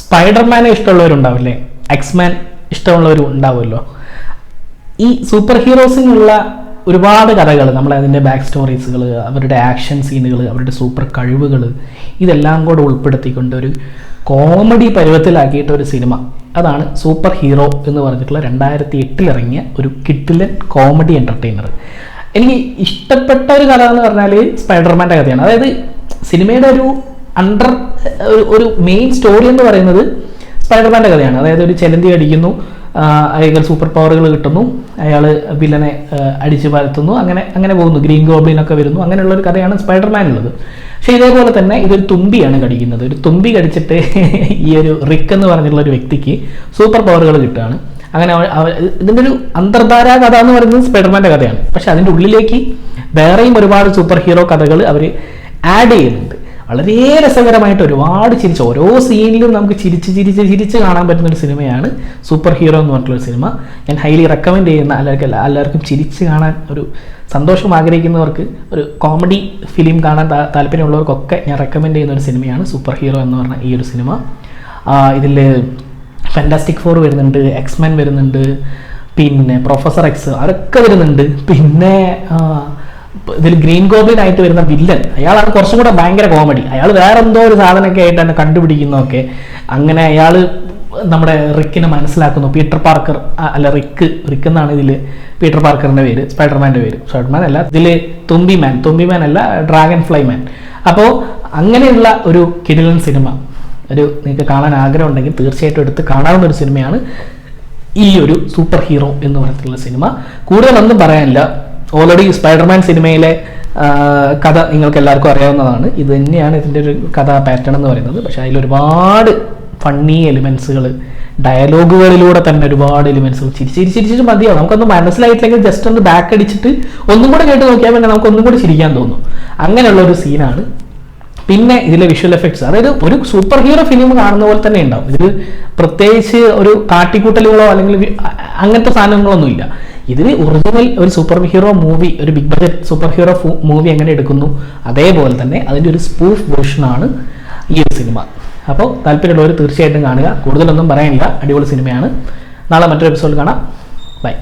സ്പൈഡർമാനെ ഇഷ്ടമുള്ളവരുണ്ടാവില്ലേ? X-Men ഇഷ്ടമുള്ളവരും ഉണ്ടാവുമല്ലോ. ഈ super ഹീറോസിനുള്ള ഒരുപാട് കഥകൾ നമ്മൾ അതിന്റെ ബാക്ക് സ്റ്റോറീസുകൾ അവരുടെ ആക്ഷൻ സീനുകൾ അവരുടെ സൂപ്പർ കഴിവുകൾ ഇതെല്ലാം കൂടെ ഉൾപ്പെടുത്തിക്കൊണ്ട് ഒരു കോമഡി പരുവത്തിലാക്കിയിട്ട ഒരു സിനിമ അതാണ് സൂപ്പർ ഹീറോ എന്ന് പറഞ്ഞിട്ടുള്ള രണ്ടായിരത്തി എട്ടിലിറങ്ങിയ ഒരു കിട്ടിലൻ കോമഡി എന്റർടൈനർ എനിക്ക് ഇഷ്ടപ്പെട്ട ഒരു കഥ എന്ന് പറഞ്ഞാൽ സ്പൈഡർമാന്റെ കഥയാണ്. അതായത് സിനിമയുടെ ഒരു അണ്ടർ ഒരു മെയിൻ സ്റ്റോറി എന്ന് പറയുന്നത് സ്പൈഡർമാന്റെ കഥയാണ്. അതായത് ഒരു ചെലന്തി അടിക്കുന്നു അയാൾ സൂപ്പർ പവറുകൾ കിട്ടുന്നു അയാൾ വില്ലനെ അടിച്ച് പരത്തുന്നു അങ്ങനെ അങ്ങനെ പോകുന്നു ഗ്രീൻ ഗോബ്ലിനൊക്കെ വരുന്നു അങ്ങനെയുള്ള ഒരു കഥയാണ് സ്പൈഡർമാൻ ഉള്ളത്. പക്ഷെ ഇതേപോലെ തന്നെ ഇതൊരു തുമ്പിയാണ് കടിക്കുന്നത്. ഒരു തുമ്പി കടിച്ചിട്ട് ഈ ഒരു റിക്ക് എന്ന് പറഞ്ഞിട്ടുള്ള ഒരു വ്യക്തിക്ക് സൂപ്പർ പവറുകൾ കിട്ടുകയാണ്. അങ്ങനെ ഇതിന്റെ ഒരു അന്തർധാര കഥ എന്ന് പറയുന്നത് സ്പൈഡർമാന്റെ കഥയാണ്. പക്ഷെ അതിന്റെ ഉള്ളിലേക്ക് വേറെയും ഒരുപാട് സൂപ്പർ ഹീറോ കഥകൾ അവർ ആഡ് ചെയ്യുന്നുണ്ട്. വളരെ രസകരമായിട്ട് ഒരുപാട് ചിരിച്ച് ഓരോ സീനിലും നമുക്ക് ചിരിച്ച് ചിരിച്ച് ചിരിച്ച് കാണാൻ പറ്റുന്ന ഒരു സിനിമയാണ് സൂപ്പർ ഹീറോ എന്ന് പറഞ്ഞിട്ടുള്ള സിനിമ. ഞാൻ ഹൈലി റെക്കമെൻഡ് ചെയ്യുന്ന എല്ലാവർക്കും എല്ലാവർക്കും ചിരിച്ച് കാണാൻ ഒരു സന്തോഷം ആഗ്രഹിക്കുന്നവർക്ക് ഒരു കോമഡി ഫിലിം കാണാൻ താല്പര്യമുള്ളവർക്കൊക്കെ ഞാൻ റെക്കമെൻഡ് ചെയ്യുന്ന ഒരു സിനിമയാണ് സൂപ്പർ ഹീറോ എന്ന് പറഞ്ഞ ഈ ഒരു സിനിമ. ഇതിൽ ഫാന്റാസ്റ്റിക് ഫോർ വരുന്നുണ്ട് എക്സ്മാൻ വരുന്നുണ്ട് പിന്നെ പ്രൊഫസർ എക്സ് അവരൊക്കെ വരുന്നുണ്ട്. പിന്നെ ഇതിൽ ഗ്രീൻ ഗോബ്ലിൻ ആയിട്ട് വരുന്ന വില്ലൻ അയാളാണ് കുറച്ചും കൂടെ ഭയങ്കര കോമഡി അയാൾ വേറെ എന്തോ ഒരു സാധനമൊക്കെ ആയിട്ടാണ് കണ്ടുപിടിക്കുന്നതൊക്കെ. അങ്ങനെ അയാൾ നമ്മുടെ റിക്കിനെ മനസ്സിലാക്കുന്നു. പീറ്റർ പാർക്കർ അല്ല റിക്ക് റിക്ക് എന്നാണ് ഇതിൽ പീറ്റർ പാർക്കറിന്റെ പേര് സ്പൈഡർമാന്റെ പേര്. സ്പൈഡർമാൻ അല്ല ഇതിൽ തുമ്പി മാൻ തുമ്പി മാൻ അല്ല ഡ്രാഗൺ ഫ്ലൈ മാൻ. അപ്പോൾ അങ്ങനെയുള്ള ഒരു കിടിലൻ സിനിമ ഒരു നിങ്ങൾക്ക് കാണാൻ ആഗ്രഹം ഉണ്ടെങ്കിൽ തീർച്ചയായിട്ടും എടുത്ത് കാണാവുന്ന ഒരു സിനിമയാണ് ഈ ഒരു സൂപ്പർ ഹീറോ എന്ന് പറഞ്ഞിട്ടുള്ള സിനിമ. കൂടുതലൊന്നും പറയാനില്ല. ഓൾറെഡി സ്പൈഡർമാൻ സിനിമയിലെ കഥ നിങ്ങൾക്ക് എല്ലാവർക്കും അറിയാവുന്നതാണ്. ഇത് തന്നെയാണ് ഇതിന്റെ ഒരു കഥ പാറ്റേൺ എന്ന് പറയുന്നത്. പക്ഷേ അതിൽ ഒരുപാട് ഫണ്ണി എലിമെൻസുകൾ ഡയലോഗുകളിലൂടെ തന്നെ ഒരുപാട് എലിമെൻസുകൾ ചിരിച്ച് ചിരിച്ച് മതിയാവും. നമുക്കൊന്ന് മനസ്സിലായിട്ടില്ലെങ്കിൽ ജസ്റ്റ് ഒന്ന് ബാക്ക് അടിച്ചിട്ട് ഒന്നും കൂടെ കേട്ട് നോക്കിയാൽ പിന്നെ നമുക്ക് ഒന്നും കൂടി ചിരിക്കാൻ തോന്നും. അങ്ങനെയുള്ള ഒരു സീനാണ് പിന്നെ ഇതിലെ വിഷ്വൽ എഫക്ട്സ് അതായത് ഒരു സൂപ്പർ ഹീറോ ഫിലിം കാണുന്ന പോലെ തന്നെ ഉണ്ടാവും. ഇതിൽ പ്രത്യേകിച്ച് ഒരു കാട്ടിക്കൂട്ടലുകളോ അല്ലെങ്കിൽ അങ്ങനത്തെ സാധനങ്ങളൊന്നും ഇല്ല ഇതിൽ ഒറിജിനൽ ഒരു സൂപ്പർ ഹീറോ മൂവി ഒരു big budget superhero movie എങ്ങനെ എടുക്കുന്നു. അതേപോലെ തന്നെ അതിന്റെ ഒരു സ്പൂഫ് വേർഷനാണ് ഈ ഒരു സിനിമ അപ്പോൾ താല്പര്യമുള്ളവർ തീർച്ചയായിട്ടും കാണുക. കൂടുതലൊന്നും പറയാനില്ല. അടിപൊളി സിനിമയാണ് നാളെ മറ്റൊരു എപ്പിസോഡ് കാണാം. ബൈ